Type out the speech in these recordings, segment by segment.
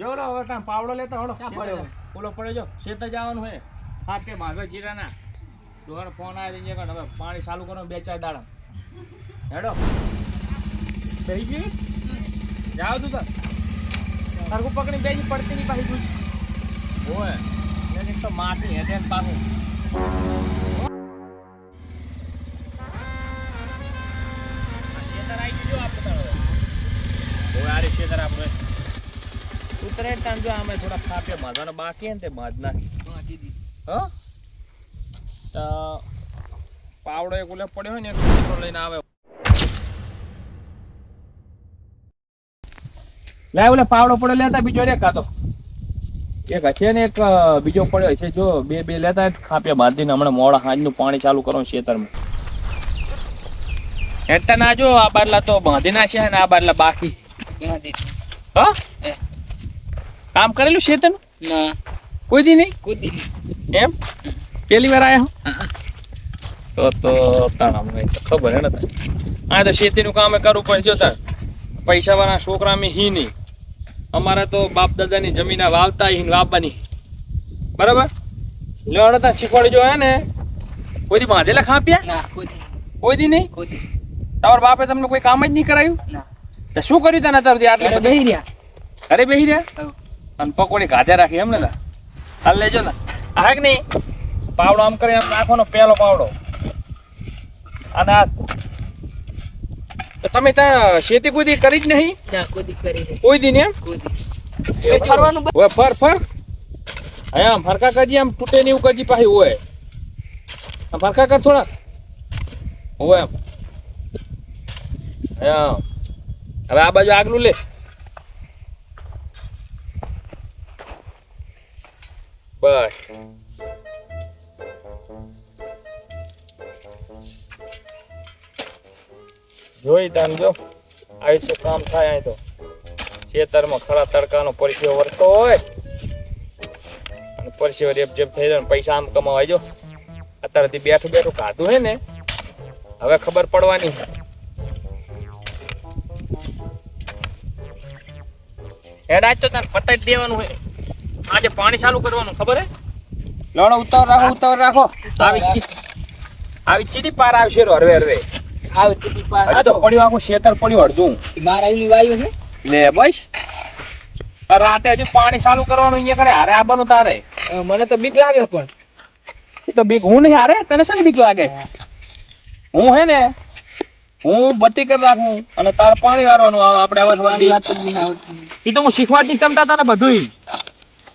જો લો હવે તાણ પાવડો લેતો હળો. પડ્યો? ઓલો પડ્યો જો શેતર જવાનું હે. હા તે ભાગો જીરાના. ડોર ફોન આવી છે હવે પાણી ચાલુ કરો બે ચાર દાડા. હેડો. થઈ ગઈ? જાવ તું તાર સરખું પકડી બેજી પડતી નહીં પાછી તું. ઓય એક તો માટી હેઠે ને પાછું. ઉતરે ટાઈમ જો અમે થોડા ફાપે માધવાનો બાકી હે ને તે માધ નાખી. હ? તો પાવડો એક ઉલે પડ્યો હોય ને એક લઈને આવે. લે ઓલે પાવડો પડ્યો લેતા બીજો રે કાતો એક હશે ને એક બીજો પડ્યો છે જો બે બે લેતા ખાપે બાંધીને હમણાં મોડા હાંજનું પાણી ચાલુ કરો ખેતરમાં. હેઠતા ના જો આ બારલા તો બાંધી ના છે ને આ બારલા બાકી. હા. કામ કરેલું ખેતરનું ના. કોઈ દી નહીં? કોઈ દી એમ? પહેલી વાર આવ્યા. તો તો તાણા મને તો ખબર હે ને. આ તો ખેતીનું કામ કરવું પડે. જો તાર પૈસા વાળા છોકરા અમે હી નહીં. અમારે તો બાપ દાદાની જમીન વાવતા હી ને વાવવાની. બરાબર? લેવાડો તાર શીખવાડી જો હે ને. કોઈ દી બાંધેલા ખાપ્યા કોઈ દી નહીં. તમારા બાપે તમને કોઈ કામ જ નહીં કરાયું? તો શું કર્યું તને ઘરે આટલે અરે બેહી રહ્યા. અને પકોડી ગાધે રાખી એમ ને હાલ લેજો ને. હા કે નહીં પાવડો આમ કરીને નાખવાનો પહેલો પાવડો. અને આ તમે ત્યાં શેતી કુદી કરી જ નહીં? ના કૂદી કરી છે કોઈ દી ને એમ? ફરવાનું હોય ફર ફર. હા આમ ફરકા કરજી આમ તૂટે ને એવું કરજી પાછી હોય. આમ ફરકા કર થોડા હોય આમ. હા હવે આ બાજુ આગલું લે. બસ જોઈ તાન જો. આવી તો કામ થાય અહીં તો. ખેતરમાં ખરા તડકાનો પરસેવો વરતો હોય. અને પરસેવો રેપ જેપ થઈ જાય પૈસા આમ કમાવાય જો. અત્યારેથી બેઠું બેઠું ખાધું હે ને. હવે ખબર પડવાની હેડ આજ તો તને પતાઈ જ દેવાનું હોય આજે પાણી ચાલુ કરવાનું ખબર હે? લડો ઉતાવળ રાખો ઉતાવળ રાખો. આવી આવી ચીટી પાર આવશે રો હરવે હરવે. આવી ચીટી પાર આ તો પડ્યું આખું શેતર પડ્યું અડધું. મારા એની વાયુ છે? લે બસ રાતે હજુ પાણી ચાલુ કરવાનું અહીંયા કરે હારે આવવાનું તારે. મને તો બીક લાગે પણ. એ તો બીક હું નહીં હારે? તને શું બીક લાગે? હું. હે ને હું બત્તી કરી રાખું અને તારે પાણી વારવાનું આપણે આવા મારી વાત જ નહીં. એ તો હું શીખવાડતી તમતા તને બધું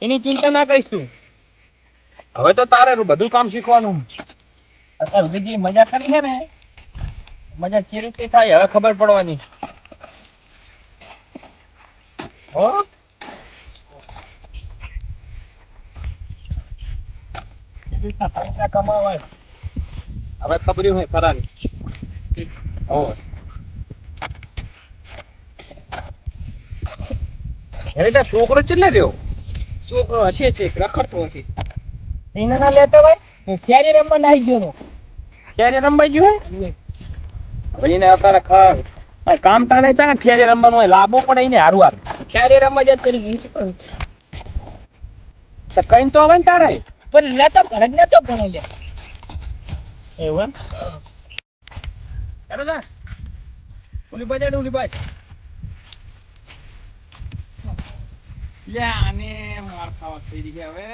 એની ચિંતા ના કરીશ. તું હવે તો તારે બધું કામ શીખવાનું. અત્યારે બીજી મજા કરી છે ને મજા ચી રીતે થાય હવે ખબર પડવાની. હો? પૈસા કમાવાય? હવે ખબર હોય ફરાની હો. એટલે છોકરો ચેટલે રહ્યો? છોકરો હશે છે રખડતો હશે. એના ના લેતો ભાઈ હું ફેરી રમવા નાહી ગયો તો. ક્યારે રમવા ગયો હવે એને અત્યારે ખર કામ ટાણે ચા ક્યારે રમવાનું હોય લાભો પણ એને હારું આવે ક્યારે રમવા જત કરી તો કઈ તો આવે ને તારે. પણ લેતો ઘરે જ નતો ભણો લે. એવું એમ? ચાલો ઓલી બાજુ ઓલી બાજુ લે આને. માર ખાવા થઈ રહી છે. હવે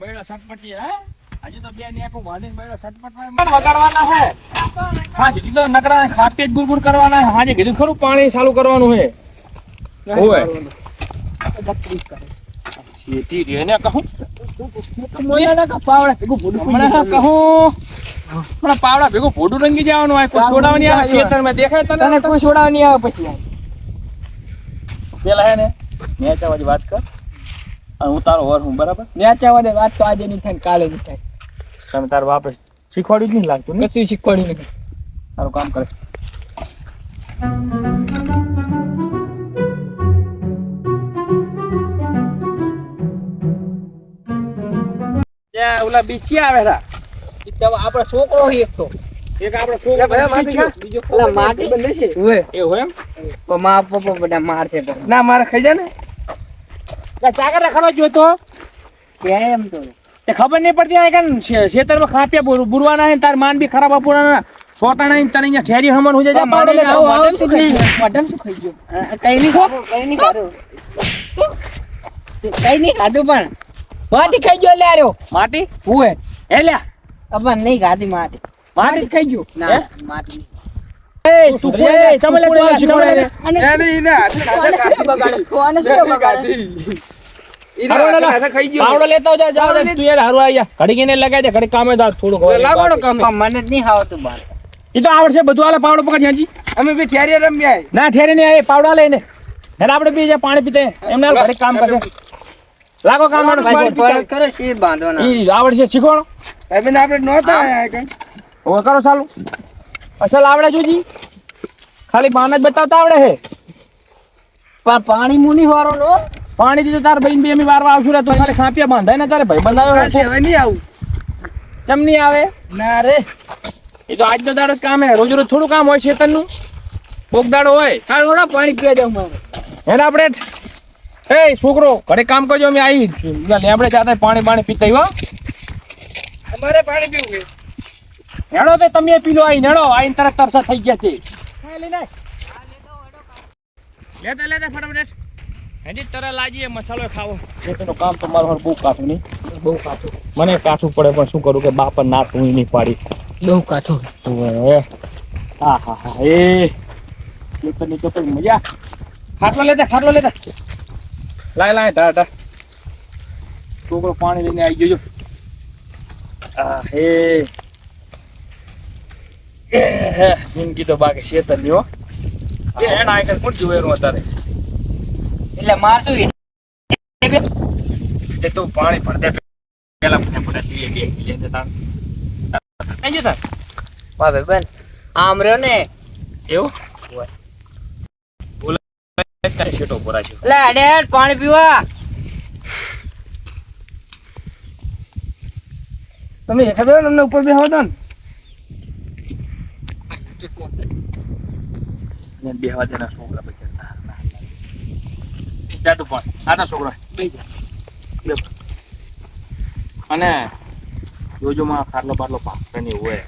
બૈડો સટપટી હે? હજુ તો બે નેકું બાંધીને બૈડો સટપટ વગાડવાના હે હા જીતી તો નકરા ખાપે જ ગુરગુર કરવાના હે હાજે કીધું ખરું પાણી ચાલુ કરવાનું હે ઓય બત્રીસ કરે શેતી રે ને કહું. પાવડા ભેગું ભૂંડું રંગી જવાનું હોય કોઈ છોડાવવાની આવે ખેતરમાં દેખાય. તને? કોઈ છોડાવ આવે પછી. પેલા હે ને વાળી વાત કર. હું તારો વર હું બરાબર ન્યાચા વાળે વાત તો આજે નહીં થાય કાલે નહીં થાય. તમે તારો બાપે શીખવાડ્યું જ નહીં લાગતું ને કશું શીખવાડ્યું નહીં. તારું કામ કરે. ત્યાં ઓલા બીચી આવે રા. આપણો છોકરો છે એક તો. એક આપણો છોકરો બીજો માટી બંને છે. એવું એમ? પણ મા પપ્પા બધા માર છે ના મારે ખાઈ જાય ને. ચાકર રખડવા જોતો કેમ તો. તે ખબર નહીં પડતી આ કન ખેતરમાં ખાપ્યા બુરવાના તાર માન બી ખરાબ અપુરાના સોટાણા તને અહીંયા ઠેરી હમણ હું જાય પાવડો આવો આવો શું ખાઈ ગયો? મટન શું ખાઈ ગયો કઈ નહીં ખાધું કઈ નહીં ખાધું. કઈ નહીં ખાધું પણ. માટી ખાઈ ગયો લે આર્યો. માટી હું એ લ્યા. અબા નહીં ખાધી માટી. માટી જ ખાઈ ગયો. ના માટી આવડશે બધું. આલે પાવડો પકડ અમે બી ઠેરી રમ્યા ના ઠેરે ને પાવડા લઈને ત્યારે આપણે બી જે પાણી પીતે એમને ઘરે કામ કરશે લાગો કામ કરે શીર બાંધવાના. આવડશે શીખવાડો. આપણે નહોતા આયા કરો ચાલુ. અસલ આવડે જોજી? ખાલી પાન જ બતાવતા આવડે હે. પણ પાણી મુની વારો નો પાણી દીધું તાર ભાઈ બે અમે વારવા આવશું રે તો ખાલી ખાંપિયા બાંધાય ને તારે ભાઈ. બંધાયો હવે નહીં આવું. ચમની આવે? ના રે. એ તો આજનો દાડો જ કામ હે. રોજ રોજ થોડું કામ હોય શેતનનું કોક દાડો હોય. તારે ઓળો પાણી પીવા જાવ મારે. એને આપણે એ છોકરો ઘરે કામ કરજો અમે આવી લેબડે જાતા પાણી પાણી પીતા હો. અમારે પાણી પીવું હેડો તો તમે પી લો આઈ નેડો આઈ તરત તરસા થઈ ગયા છે લેતા લેતા ફટાફટ. હેડી તરે લાજીએ મસાલો ખાવો. ખેતીનું કામ તો મારું હારું બહુ કાઠું નહીં. બહુ કાઠું. મને કાઠું પડે પણ શું કરું કે બાપા ના તું નહીં પાડી. બહુ કાઠું. હા હા હા એ. ખેતરની તો કઈ મજા. ખાટલો લેતા ખાટલો લેતા. લાય લાય ઢા ઢા. છોકરો પાણી લઈને આવી ગયો આ હે, જિંદગી તો બાકી શેતરની હો. એ એના આગળ કોણ જોયેલું અત્યારે? એટલે માર શું એ તું પાણી ભરતે પેલા મને પડે બે બે લેજે તાર. કઈ જતા બાબે બેન આમ રહ્યો ને? એવું? શેટો ભરા છે. એટલે અડેડ પાણી પીવા. તમે હેઠા બેહો ને અમને ઉપર બેહો દો ને. ને બેહવા દેના છોકરા બચારા દાદુ પણ. આના છોકરા. અને જોજોમાં ખાટલો બાટલો પાકતો નહીં હોય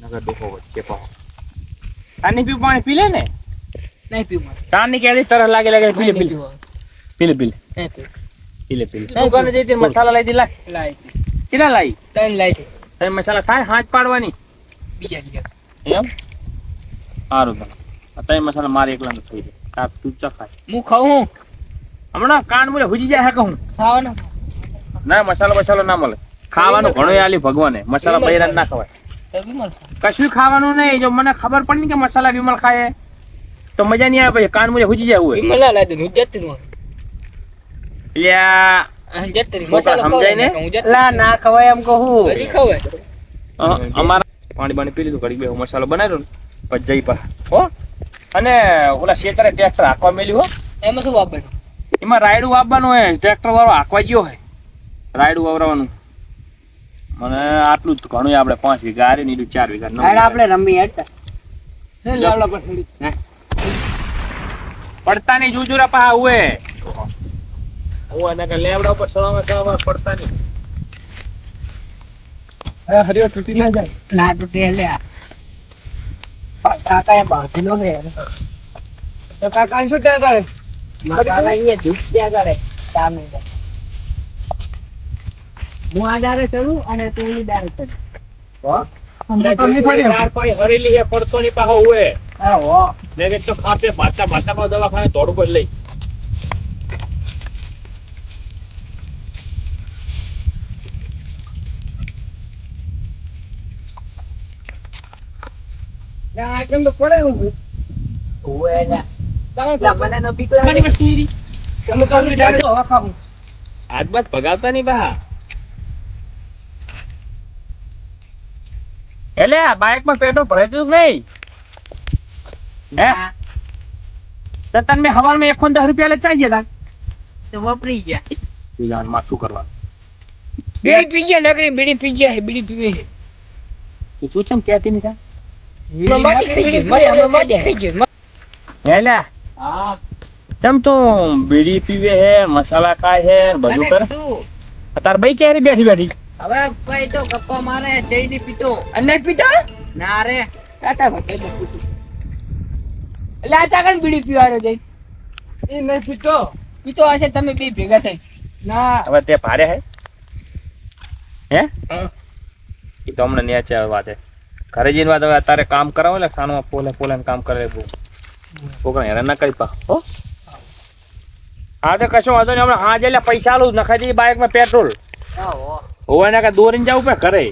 નગર ડોકો વચ્ચે પાવ તાની પીવું પાણી પી લે ને? નહીં પીવું તાની કે તરસ લાગે લાગે? પીલે પીલે પીલે પીલે પીલે પીલે પી લે નહીં પીવું. પી લે પી લે. તું કોને જઈતી મસાલા લઈ દી લાય. લાઈ ચીના લાઈ ત્રણ લાઈ તને મસાલા થાય? હાથ પાડવાની. બીજા બીજા એમ? સારું તને અત્યારે મસાલા મારે એકલા નું થઈ જાય. તું ચખાય. હું ખાઉં હું? હમણાં કાન બોલે હુજી જાય હે કહું ખાવાનો. ના મસાલો મસાલો ના મળે. ખાવાનું ઘણું આલી ભગવાને. મસાલા બૈરાન ના ખવાય. કશું ખાવાનું નહીં. જો મને ખબર પડી ને કે મસાલા વિમલ ખાય તો મજા નહીં આવે પછી કાન મુજે હુજી જાય હોય. વિમલ ના લાદે હું જતી રહું લ્યા આ જતી રહી છોકરા મસાલો સમજાય ને? લા ના. ખવાય એમ કહું. હજી ખવાય. અમારા પાણી બાણી પી લીધું ઘડી બે મસાલો બનાવ્યો પછી જઈ પા હો? અને ઓલા શેતરે ટ્રેક્ટર હાંકવા મેલ્યું હો. એમાં શું વાપરવાનું એમાં રાયડું વાપવાનું હોય ટ્રેક્ટર વાળો હાંકવા ગયો હોય. રાયડું વાવરવાનું. મને આટલું જ ઘણું આપણે પાંચ વીઘા આરે નીડું ચાર વીઘા નવ આપણે રમી હેડ લાવડા પર થોડી પડતા નહીં જુજુરા પા હુએ. હું એને કે લેવડા ઉપર સવામાં સવામાં પડતા નહીં હરિયો તૂટી ના જાય. ના તૂટી તે લે કાકા એ બાંધેલો છે. તો કાકા શું ત્યાં કરે કાકા અહીંયા ધૂપ ત્યાં કરે સામે હું આ ડારે ચડું અને તું ઓલી ડારે ચડ હરેલી હે. પડતો નહીં પાહો હુએ ને તો ખાતે ભાતા ભાતામાં દવાખાને દોડું પર લઈ. કેમ તો પડે હું ઓએ લા મને તો બીક લાગે. તમે તો હવા ખાવું. હાથ બાથ ભગાવતા નહીં બા. એટલે આ બાઇકમાં પેટ્રોલ ભરાયું નહીં? હે? તો તને મેં હવારમાં એકો ને દસ રૂપિયા લે ચાઈ ગયા તો વપરી ગયા. તા માથું કરવા બીડી પી ગયા નકરી બીડી પી ગયા બીડી પીવે તું તું ચમ કહેતી નહીં તા મજા થઈ ગઈ મજા મજા થઈ ગઈ એટલે હા. ચમ તો બીડી પીવે હે મસાલા ખાય હે બધું કરે? તાર ભાઈ ક્યારે બેઠી બેઠી? હવે ભાઈ તો ગપ્પો મારે જઈ ની પીતો. અને પીતો? ના રે. ટાટા ભાઈ તો પીતું. એટલે આ તાકણ બીડી પીવાનો જઈ એ નહીં પીતો. પીતો હશે તમે બે ભેગા થઈ ના. હવે તે ભારે હે? હે? હા. એ તો હમણાં ન્યાચે વાત હે ઘરે જઈને વાત અત્યારે કામ કરાવો એટલે ખાનમાં પોલે પોલે કામ કરે બહુ. છોકરા હેરાન ના કરી પા હો. હા તો કશો વાંધો નહીં હમણાં હા એટલે પૈસા આલું નખાઈ દઈએ બાઇકમાં પેટ્રોલ. હોવા ને કે દોરીને જવું પે ઘરે.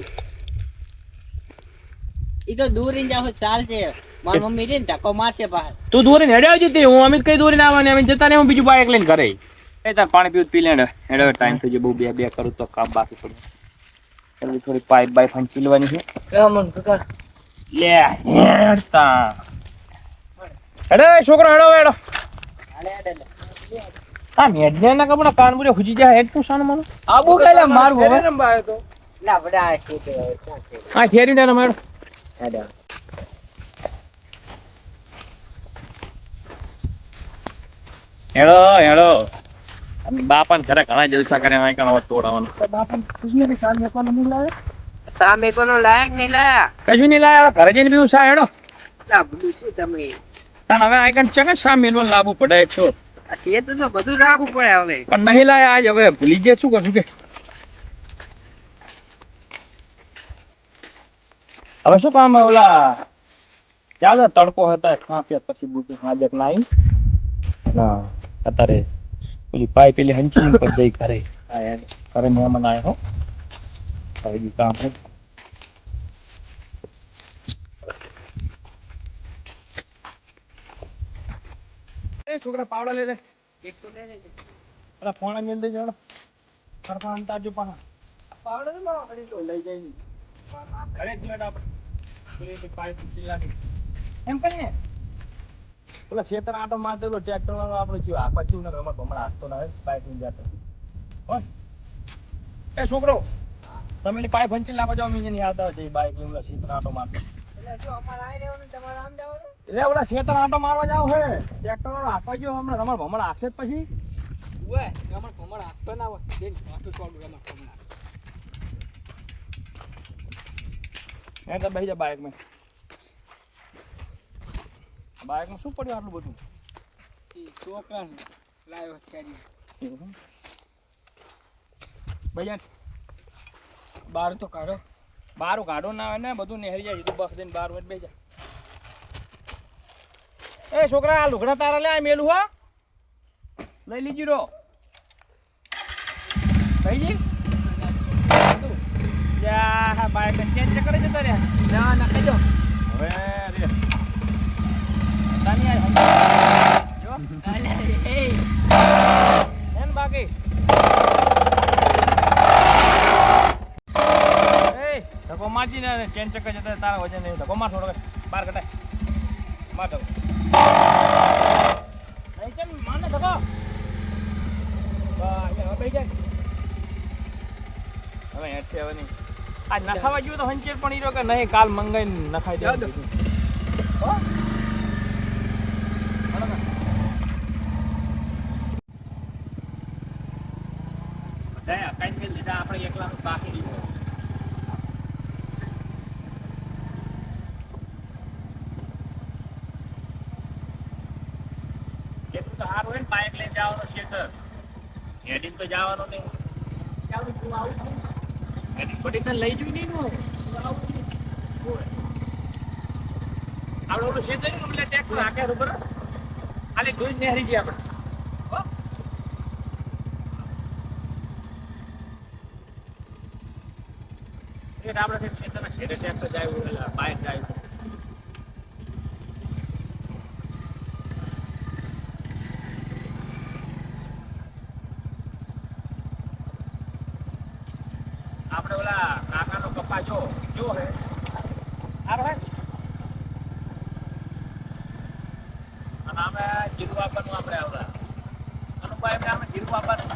ઈ તો દોરીને જાવ ચાલશે મારી મમ્મી રે ને ધક્કો મારશે બહાર. તું દોરીને હેડે આવજો તે હું અમિત કઈ દોરીને આવવાની અમિત જતા ને હું બીજું બાઇક લઈને ઘરે. એ તાર પાણી પીવું પી લેડ હેડે ટાઈમ થઈ જાય બહુ બે બે કરું તો કામ બાકી થોડું એટલે થોડી પાઇપ બાઇપ હંચી લેવાની છે. એ કકા લે હેડતા. હેડે છોકરો હેડો હેડો. આ મેડને ના કપડા કાન બુરે હુજી જાય હેડ તું સાન માનો. આબુ કાલે મારું હવે. રંબાયો તો? ના બડા છે કે આ થેરી ને મેડો હેડો. હેડો હેડો. બાપા ઘરે ઘણા જલસા કરે આ કણ તોડાવાનું બાપા કુછ ને સામે કોનો નહીં લાવે? સામે કોનો લાયક નહીં લાયા. કશું નહીં લાયા ઘરે જઈને બી સા હેડો. લા બધું તમે? તાન હવે આ કણ ચકન સા મેલવો લાવવું પડે છો? આ તે તો તો બધું રાખવું પડે હવે. પણ નહીં લાયા આજ હવે ભૂલી ગયા શું કશું કે? હવે શું કામ ઓલા ચાલો તડકો હતા ખાંસ્યા પછી બુતું હાજક ના આવી ના અત્યારે પેલી પાઈ પેલી હંચી ઉપર જઈ ઘરે. ઘરે મહેમાન આવ્યો. હવે બી કામ હે એ છોકરા પાવડા લે લે. એક તો લઈ લે અરે ફોણા મેલ દે જણ ફરફા અંતાજો પાહા પાવડે માં કરી તો લઈ જાય. ઘરે જ મેડ આપણે પેલી તે ચીલા એમ કરીને. પેલા ક્ષેત્ર આટો મારતો ટ્રેક્ટર વાળો આપણે જો આ પછી ને રમત હમણાં હાથતો ના હોય પાઇપની જાતો. હોય એ છોકરો તમે પાઇપ હંચી લાવવા જાવ મીજે નહીં આવતા હોય બાઇક લઈને ક્ષેત્ર આટો મારતો. એટલે જો અમારે આઈ રહેવાનું તમારે આમ જવાનું? એટલે ઓલા ક્ષેત્ર આટો મારવા જાવ હે. ટ્રેક્ટર વાળો હાથવા ગયો હમણાં રમણ ભમણ હાંકશે જ પછી. ઓય અમાર કમર આપતો ના હોય. બેન પાછું છોડું અમાર કમર એ તો બેસી જા બાઇકમાં બાઇકમાં શું પડ્યું આટલું બધું? ઈ છોકરાને લાવ્યો ભૈયા બાર તો કાઢો. બારું કાઢો ના આવે ને બધું નેહરી જાય તું બસ દઈને બાર વટ બેજા એ છોકરા આ લુગડા તારા લે આ મેલું હા. લઈ લીજી રો ભાઈજી? બાઈક ચેન્જ કરે છે તારે ના ના કહેજો હવે રે તાની આ હમ- જો અલે એ એન બાકી એ મારજી ચેન ચક્કર જતા તારા વજન નહીં ધક્કો માર થોડો બાર કટાય. માર ધક્કો નહીં મારને ધક્કો હવે જાય. હવે હેઠ છે હવે નહીં. આજ નખાવા ગયું તો હંચેર પણ ઈ કે નહીં કાલ મંગાઈને નખાઈ દે. આપણે એકલા બાકી નહીં હોય. એટલું તો સારું હોય ને બાઇક લઈને જવાનું શેતર હેડીને તો જવાનું નહીં હેડીને પડી તને લઈ જવું નહીં. આપણે ઓલું શેતર ને એટલે ટેક્ટર આખે ઉપર ખાલી જોઈને નેહરી ગયા આપણે? આપણે શેતરના છેડે ટ્રેક્ટર જાય બાઇક જાય આપણે ઓલા કાકાનો કપા જો કેવો હે. સારો અને અમે જીરું આપવાનું આપણે આવડા અનુભાઈ એમને અમે જીરું આપવાનું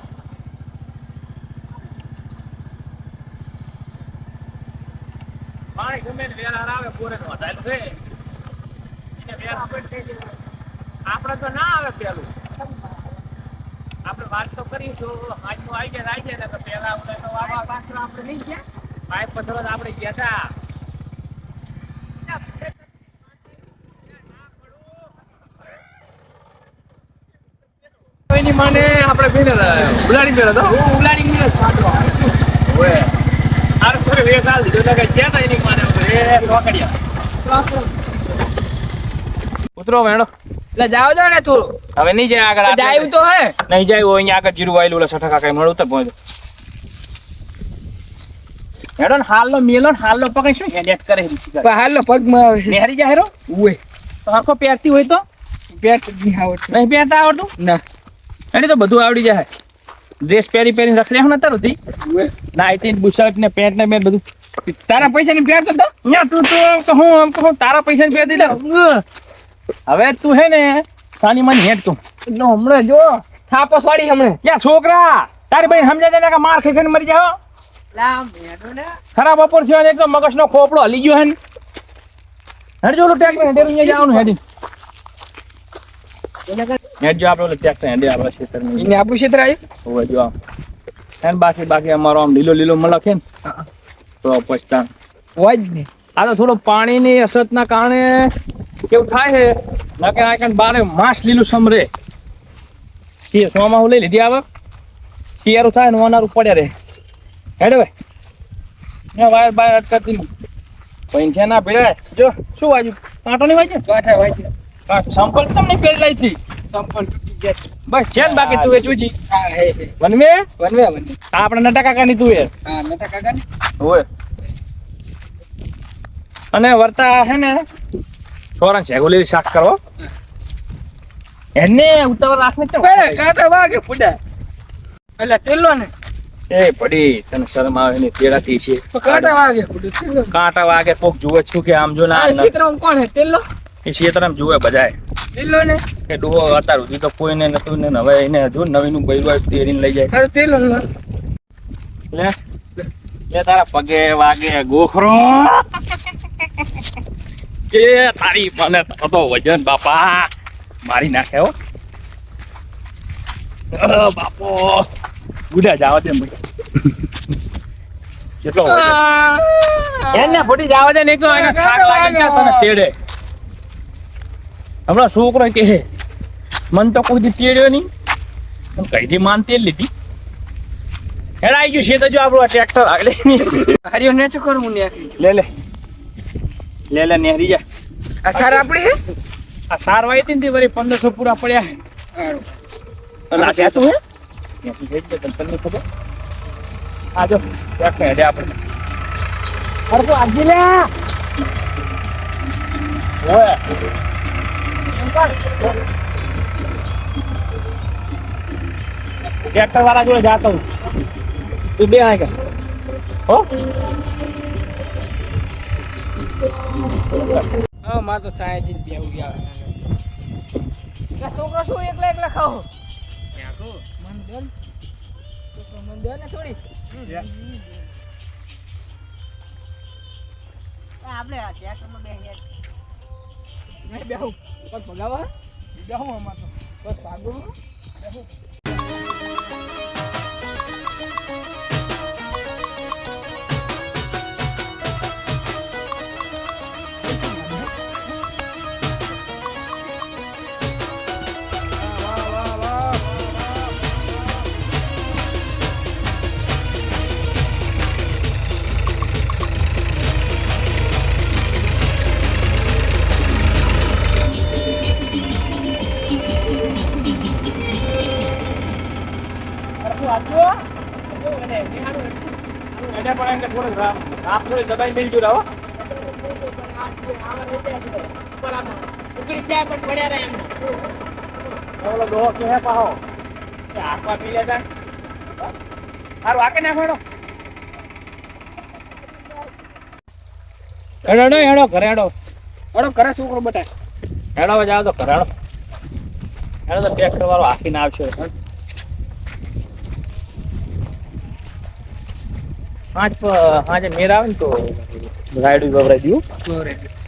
પાણી ગમે ને વેર આવે, પોરે નો વધારેલું છે. એને વેર આપણે તો ના આવે પેલું. આપણે વાત તો કરીશું આજનું આવી જાય આવી જાય તો પહેલા ઓલા તો આવા પાછળ આપણે નહીં ગયા. પાઇપ પથ્થરો આપણે ગયા હતા કોઈની માને આપણે બેને ઉલાડી મેળો તો. ઉલાડી ગયો સાંડો ઓય. આર થોડે વે સાલ દીધો તો ગયા તા એની માને એ સોકડિયા ઉતરો વેણો. જાવ દો ને થોડું. હવે નહીં જાય આગળ જાય તો હે. નહીં જાય હોય અહીંયા આગળ જીરું વાયેલું સઠા કાકા મળું તો પહોંચો. હેડો ને હાલનો મેલો ને હાલનો પગ શું હેડેટ કરે પણ પગ નેહરી જાય હેરો ઉએ તો આખો પહેરતી હોય તો? પેટ નહીં આવડતું. નહીં પહેરતા આવડતું? ના. એને તો બધું આવડી જાય. ડ્રેસ પહેરી પહેરીને રખડ્યા હું નતા ઉવે. નાઇટી બુશર્ટ ને પેન્ટ ને મેં બધું. તારા પૈસા ની પહેરતો તો? તું તો આમ કહું તારા પૈસા ને પહેરી દીધા. હવે તું હે ને સાની માની હેઠ તું. નો હમણાં જો. થાપસ વાળી હમણે. ક્યાં છોકરા તારી ભાઈ સમજાય ને કે માર ખાઈ મરી જાવ લા ખરાબ બપોર થયો ને એકદમ મગજનો ખોપડો હલી ગયો હે ને. હેડજો ઓલું ટ્રેક્ટર હેડે અહીંયા જવાનું હેડી. હેડજો આપણે ઓલું ટ્રેક્ટર હેડે આપણા ખેતરમાં. એને આપણું ક્ષેત્ર આવ્યું હોય જો હે હેન બાકી બાકી અમારો આમ લીલો લીલો મળક હે ને. તો પછતા હોય જ ને. આ તો થોડું પાણીની અસરના કારણે કેવું થાય છે? નકે આ કાંઈ બારે માસ લીલું સમરે. કે સોમાં હું લઈ લીધી આવે. શિયાળું થાય ને વનારું પડ્યા રે. હેડે ભાઈ. એ વાયર બાયર અટકાતી નહીં. પૈસા ના ભેળાય. જો શું વાજુ કાંટો નહીં વાજ્યો કાંઠા કાંટો સંપલ ચમ નહીં હતી? સંપલ બસ છે ને બાકી તું એ ચૂજી one way? One way one way. આપણે નટા કાકાની તું એ. હા નટા કાકા હોય. અને વર્તા હે ને છોરા છેગોલી શાક કરો એને ઉતાવળ રાખને ચમ કાંઠા વાગે પુડા એટલે તેલો ને? એ પડી તને શરમ આવે ને તેરાતી છે. કાંઠા વાગે પુડું કાંટા વાગે કોક જુએ છું કે આમ જો ના આ ક્ષેત્રમાં કોણ હે તેલો એ ક્ષેત્રમાં જુએ બજાય તેલો ને? કે ડોહો અત્યાર સુધી તો કોઈને નતું ને હવે એને હજુ નવીનું બૈરું આવ્યું તેરીને લઈ જાય. તેલો ને. લે લે તારા પગે વાગે ગોખરો. કે તારી મને તો વજન બાપા મારી નાખે હો. બાપો. ગુડા જાવ દે ભાઈ. કેટલો એને ફૂટી જાવ દે ને તો એને થાક લાગે છે તને તેડે. હમણાં છોકરો કે મન તો કોઈ દી તેડ્યો નહીં. પણ કઈથી માન તેલ લીધી? હેડ આવી ગયું છે તો જો આપણું ટ્રેક્ટર આગળ. હરિયો ને શું કરું ને લે લે. લે લે નેહરી જા. આ સાર આપડી હે? આ સાર વાઈ હતી ને વળી પંદરસો પૂરા પડ્યા. અને આ શું હે? ત્યાંથી જઈ તને તમને ખબર આ જો ટ્રેક્ટર હેડે આપણે. તો આજે લે. ઓય. ટ્રેક્ટર વાળા જોડે જાતો હું. તું બે આય કે. હો? હા માર તો સાયા જી બેવું આવે એટલે છોકરો શું એકલા એકલા ખાઓ મન દે મન દે ને થોડી. આપણે આ ટ્રેક્ટરમાં બેસીએ મેં બેહું. બસ ભગાવા? બેહું અમાર તો. બસ ભાગું? બેહું. ઉકળી ત્યાં પણ પડ્યા રહે એમને હેડો. હેડો હેડો ઘરે હેડો. અડો કરે કરો બટા? હેડો જાઓ તો ઘરે હેડો. હેડો તો ટ્રેક્ટર આખી ના આવશે. પાંચ પ- મેર આવે ને તો રાયડું ગવરાઈ દઉં હા.